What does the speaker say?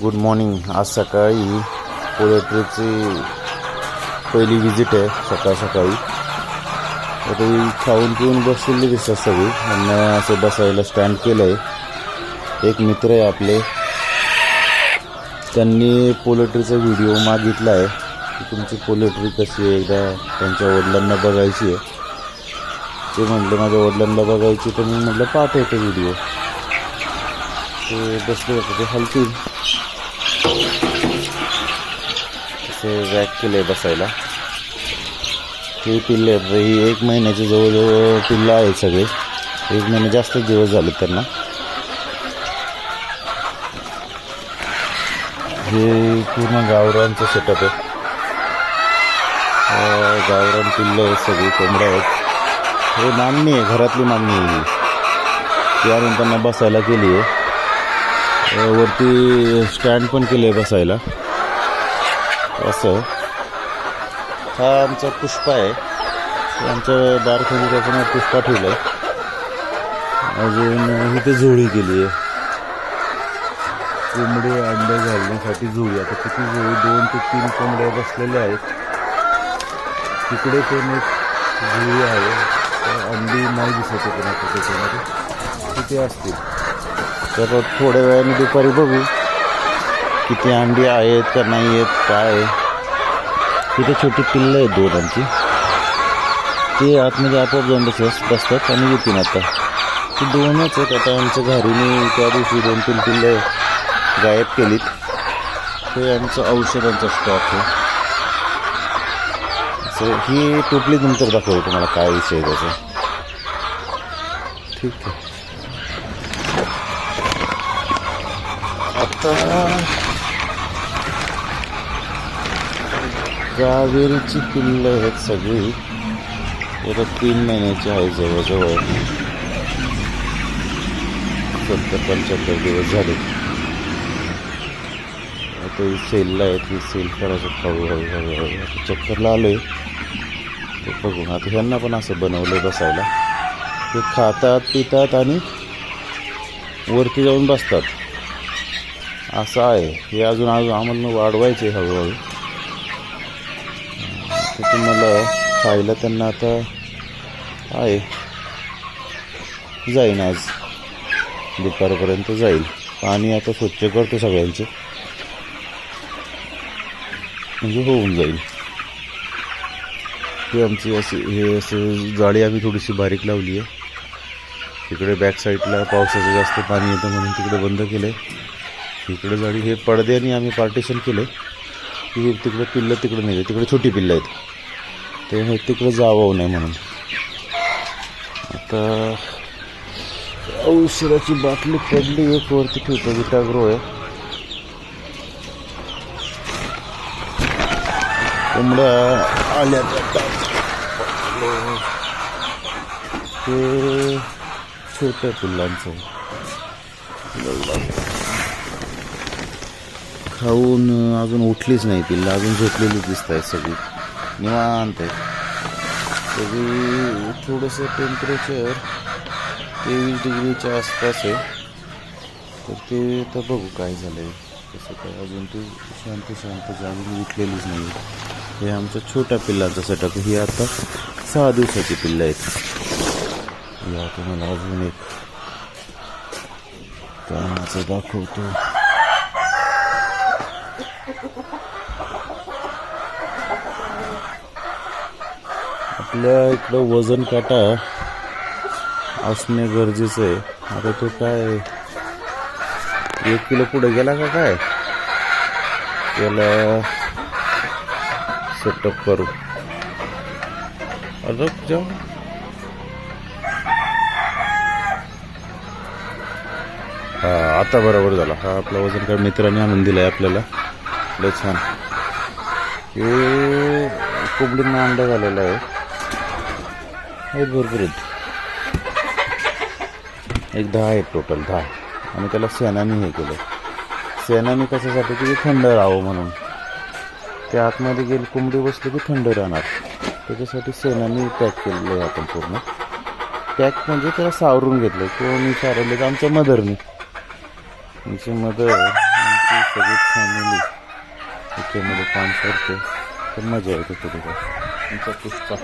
Good morning. आज सकाळी पोल्ट्रीची पहिली विजिट आहे सकाळ सकाळी. तर खाऊन पिऊन बसलेली दिसतात सगळी. त्यांना असं बसायला स्टँड केलं आहे एक मित्र आहे आपले. त्यांनी पोल्ट्रीचा व्हिडिओ मागितला आहे. की तुमची पोल्ट्री कशी आहे? एकदा त्यांच्या वडिलांना बघायची आहे. ते म्हटलं माझ्या वडिलांना बघायची तर मी म्हटलं पाठवतो व्हिडिओ ते बसले होते ते हलतील. असे रॅक केलं आहे बसायला. हे पिल्ले आहेत ही एक महिन्याचे जवळजवळ पिल्लं आहेत सगळे. एक महिने जास्त दिवस झाले त्यांना. हे पूर्ण गावरांचं सेटअप आहे. गावरान पिल्लं आहेत सगळी कोंबड्या आहेत. हे मागणी आहे घरातली मागणी आहे त्यानंतर ती त्यांना बसायला केली आहे. वरती स्टँड पण केलं आहे बसायला. असं. हा आमचा पुष्पा आहे. आमचं आमच्या त्याचं नाव पुष्पा ठेवलं आहे अजून इथे जोडी केली आहे. कोंबडे अंडे घालण्यासाठी जुळी आता किती जुळी दोन ते तीन कोंबड्या बसलेल्या आहेत. तिकडे पण एक जुळी आहे. अंडी नाही दिसत आहे कोणाच्या त्याच्यामध्ये किती असतील. तर थोड्या वेळाने दुपारी बघू. किती अंडी आहेत का नाही आहेत काय आहे. तिथे छोटी पिल्लं आहेत दोघांची ते आतमध्ये आपोआप जाऊन बस बसतात आणि येतील आता. ते दोनच आहेत आता आमच्या घरीने. त्या दिवशी दोन तीन पिल्लं गायब केलीत. ते आमचं औषधांचा स्टॉक आहे. सो ही टोपली नंतर दाखवतो तुम्हाला काय विषय आहे त्याचा. ठीक आहे. आता कावेरीची पिल्लं आहेत सगळी. आता तीन महिन्याची आहे जवळजवळ. सत्तर पंच्याहत्तर दिवस झाले. आता ही सेलला आहेत ही सेल करायचं हळू हळू हळू हळू चक्करला आलो आहे ते बघून आता ह्यांना पण असं बनवलं बसायला. ते खातात पितात आणि वरती जाऊन बसतात. असं आहे. हे अजून अजून आम्हाला वाढवायचे हळूहळू. ते तुम्हाला खायला त्यांना आता आहे. जाईन आज. दुपारपर्यंत जाईल. पाणी आता स्वच्छ करतो सगळ्यांचं. म्हणजे होऊन जाईल. ही आमची अशी हे असं जाळी आम्ही थोडीशी बारीक लावली आहे. तिकडे बॅक साईडला पावसाचं जास्त पाणी येतं म्हणून तिकडे बंद केलं आहे इकडे जाळी हे पडद्याने आम्ही पार्टिशन केलं आहे की तिकडं पिल्लं तिकडं नाही तिकडे छोटी पिल्लं आहेत. ते हे तिकडं जावं नाही म्हणून. आता औषधाची बाटली पडली एक वरती ठेवतो विटाग्रो आहे. कोंबड्या आल्या ते छोट्या पिल्लांचं. खाऊन अजून उठलीच नाही पिल्ला अजून झोपलेली दिसत आहे सगळी. निवांत आहे सगळी थोडंसं टेम्परेचर तेवीस डिग्रीच्या आसपास आहे. तर ते तर बघू काय झालं आहे तसं काय अजून ते शांत शांत जागून उठलेलीच नाही हे आमच्या छोट्या पिल्लांचा सेटअप ही आता सहा दिवसाची पिल्लं आहेत. या तुम्हाला अजून एक. कामाचं दाखवतो. आपल्या इकडं वजन काटा असणे गरजेचं आहे. आता तो काय एक किलो पुढे गेला का काय? त्याला सेटअप करू. अरे जाऊ. हा आता बरोबर झाला. हा आपला वजन काय मित्राने आणून दिलाय आपल्याला. लय छान. हे कोंबडींना अंडा झालेला आहे. आहेत भरपूर आहेत. एक दहा आहेत टोटल दहा. आणि त्याला सेनानी हे केलं सेनानी कशासाठी की थंड राहावं म्हणून. ते आतमध्ये गेली कोंबडी बसली की थंड राहणार. त्याच्यासाठी सेनानी पॅक केलेलं आहे आपण पूर्ण. पॅक म्हणजे त्याला सावरून घेतलं कोणी सारवलं तर आमच्या मदरनी. आमची मदर आमची सगळी संस्थेमध्ये काम करते. तर मजा येते थोडी आमचा पुष्पा